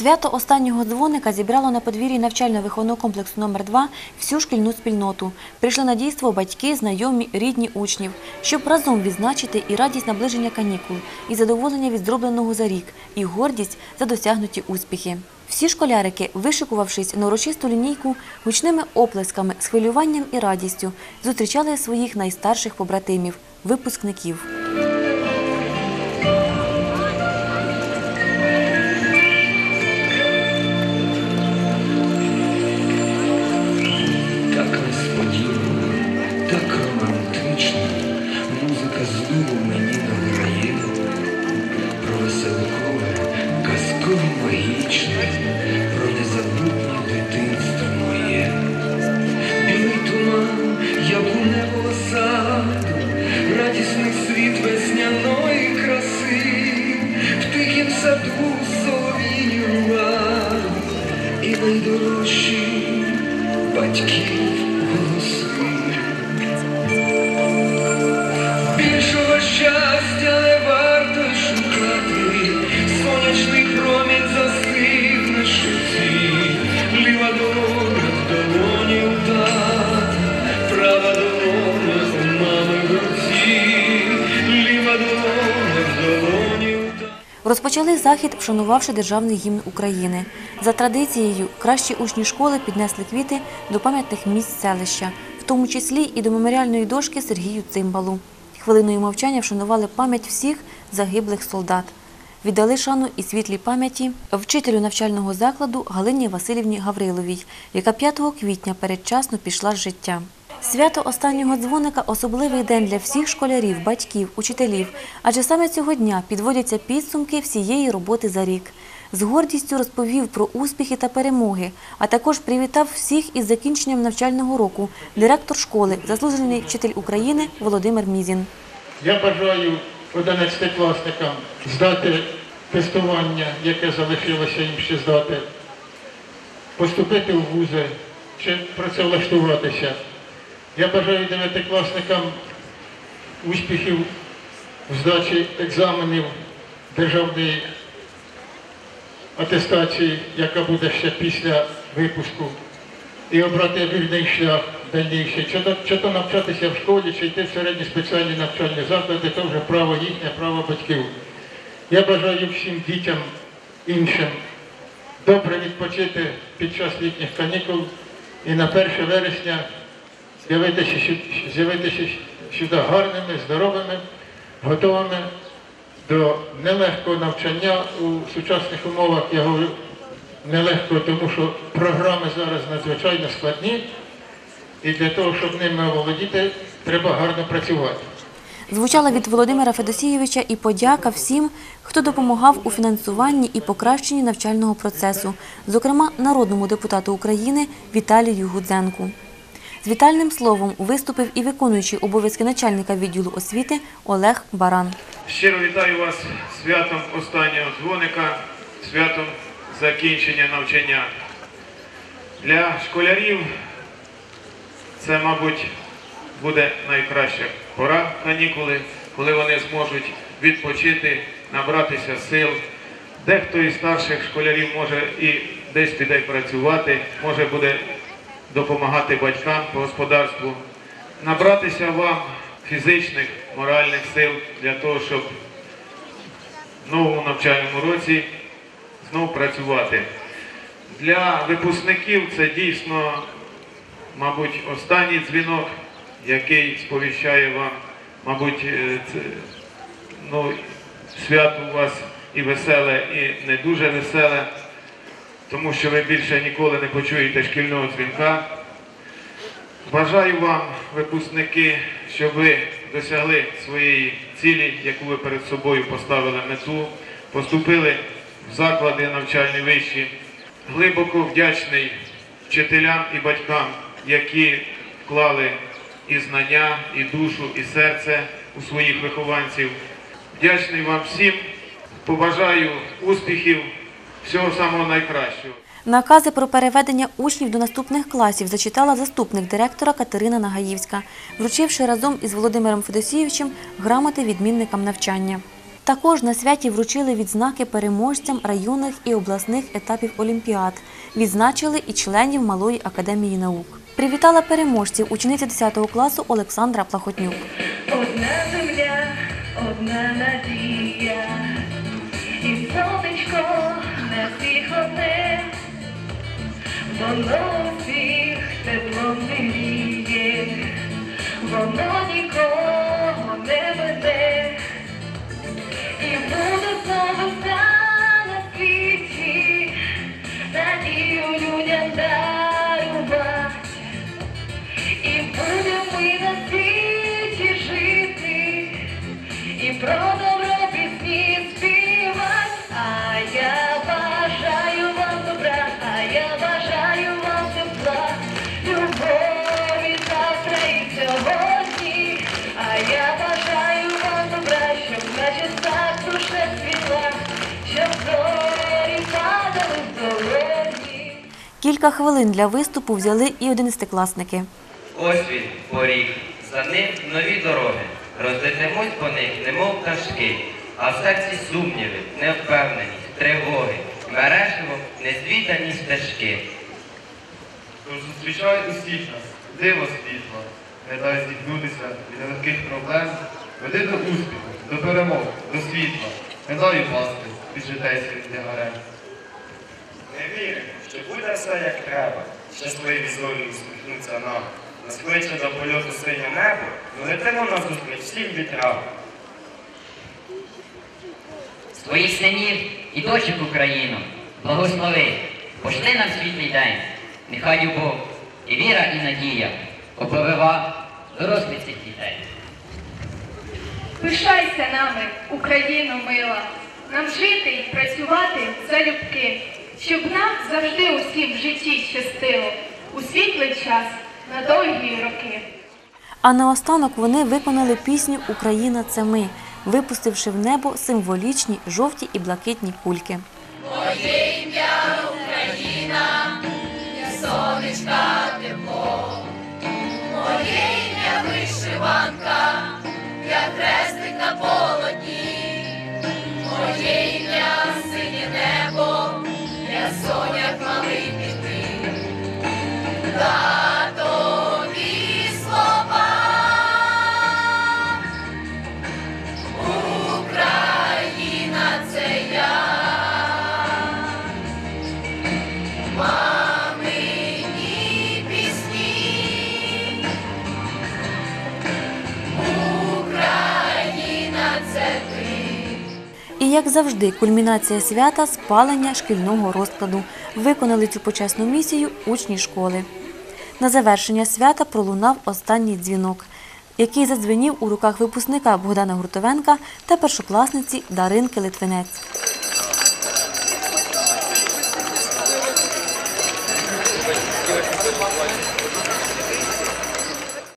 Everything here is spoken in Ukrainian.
Свято останнього дзвоника зібрало на подвір'ї навчально-виховного комплексу номер 2 всю шкільну спільноту. Прийшли на дійство батьки, знайомі, рідні учнів, щоб разом відзначити і радість наближення канікул, і задоволення від зробленого за рік, і гордість за досягнуті успіхи. Всі школярики, вишикувавшись на урочисту лінійку, гучними оплесками, з хвилюванням і радістю, зустрічали своїх найстарших побратимів, випускників. найдорожчі батьків голоси. Розпочали захід, вшанувавши державний гімн України. За традицією, кращі учні школи піднесли квіти до пам'ятних місць селища, в тому числі і до меморіальної дошки Сергію Цимбалу. Хвилиною мовчання вшанували пам'ять всіх загиблих солдат. Віддали шану і світлій пам'яті вчителю навчального закладу Галині Васильівні Гавриловій, яка 5 квітня передчасно пішла з життя. Свято останнього дзвоника особливий день для всіх школярів, батьків, учителів, адже саме цього дня підводяться підсумки всієї роботи за рік. З гордістю розповів про успіхи та перемоги, а також привітав всіх із закінченням навчального року директор школи, заслужений вчитель України Володимир Мізін. Я бажаю 11-класникам здати тестування, яке залишилося їм ще здати, поступити в вузи чи працевлаштуватися. Я бажаю 9-класникам успіхів в здачі екзаменів державної атестації, яка буде ще після випуску, і обрати вільний шлях дальніший. Чи то, чи то навчатися в школі, чи йти в середні спеціальні навчальні заклади, то вже право їхнє, право батьків. Я бажаю всім дітям іншим добре відпочити під час літніх канікул і на 1 вересня з'явитися, з'явитися сюди гарними, здоровими, готовими до нелегкого навчання у сучасних умовах. Я говорю нелегко, тому що програми зараз надзвичайно складні, і для того, щоб ними оволодіти, треба гарно працювати. Звучала від Володимира Федосійовича і подяка всім, хто допомагав у фінансуванні і покращенні навчального процесу, зокрема народному депутату України Віталію Гудзенку. З вітальним словом виступив і виконуючий обов'язки начальника відділу освіти Олег Баран. Щиро вітаю вас святом останнього дзвоника, святом закінчення навчання. Для школярів це, мабуть, буде найкраща пора канікули, коли вони зможуть відпочити, набратися сил. Дехто із старших школярів може і десь піде працювати, може буде допомагати батькам по господарству, набратися вам фізичних, моральних сил для того, щоб в новому навчальному році знову працювати. Для випускників це дійсно, мабуть, останній дзвінок, який сповіщає вам, мабуть, е, це, ну, свято у вас і веселе, і не дуже веселе, тому що ви більше ніколи не почуєте шкільного дзвінка. Бажаю вам, випускники, щоб ви досягли своєї цілі, яку ви перед собою поставили мету, поступили в заклади навчальні вищі. Глибоко вдячний вчителям і батькам, які вклали і знання, і душу, і серце у своїх вихованців. Вдячний вам всім. Побажаю успіхів, всього самого найкращого. Накази про переведення учнів до наступних класів зачитала заступник директора Катерина Нагаївська, вручивши разом із Володимиром Федосійовичем грамоти відмінникам навчання. Також на святі вручили відзнаки переможцям районних і обласних етапів олімпіад. Відзначили і членів Малої академії наук. Привітала переможців учениця 10 класу Олександра Плахотнюк. Одна земля, одна надія, і сонечко на всіх одне, воно усіх Кілька хвилин для виступу взяли і одинадцятикласники. Ось він, поріг, за ним нові дороги. Розлетимось по них, немов пташки, а в серці сумніви, невпевненість, тривоги, мереживо незвідані стежки. Тож зустрічай усіх нас, диво світла, не дай зіткнутися від нелегких проблем, веди до успіху, до перемог, до світла, не дай упасти під житейським тягарем. Не віримо, що буде все як треба. Щасливі зорі усміхнуться нам. Нас кличе до польоту синє небо, ми летимо назустріч всім вітрам. своїх синів і дочок Україну, благослови, пошли нам світлий день, нехай любов і віра, і надія оповива дорослих цих дітей. Пишайся нами, Україно мила, нам жити і працювати залюбки, щоб нам завжди усім в житті щастило, у світлий час на довгі роки. А наостанок вони виконали пісню Україна це ми, випустивши в небо символічні жовті і блакитні кульки. І як завжди, кульмінація свята спалення шкільного розкладу. Виконали цю почесну місію учні школи. На завершення свята пролунав останній дзвінок, який задзвенів у руках випускника Богдана Гуртовенка та першокласниці Даринки Литвинець.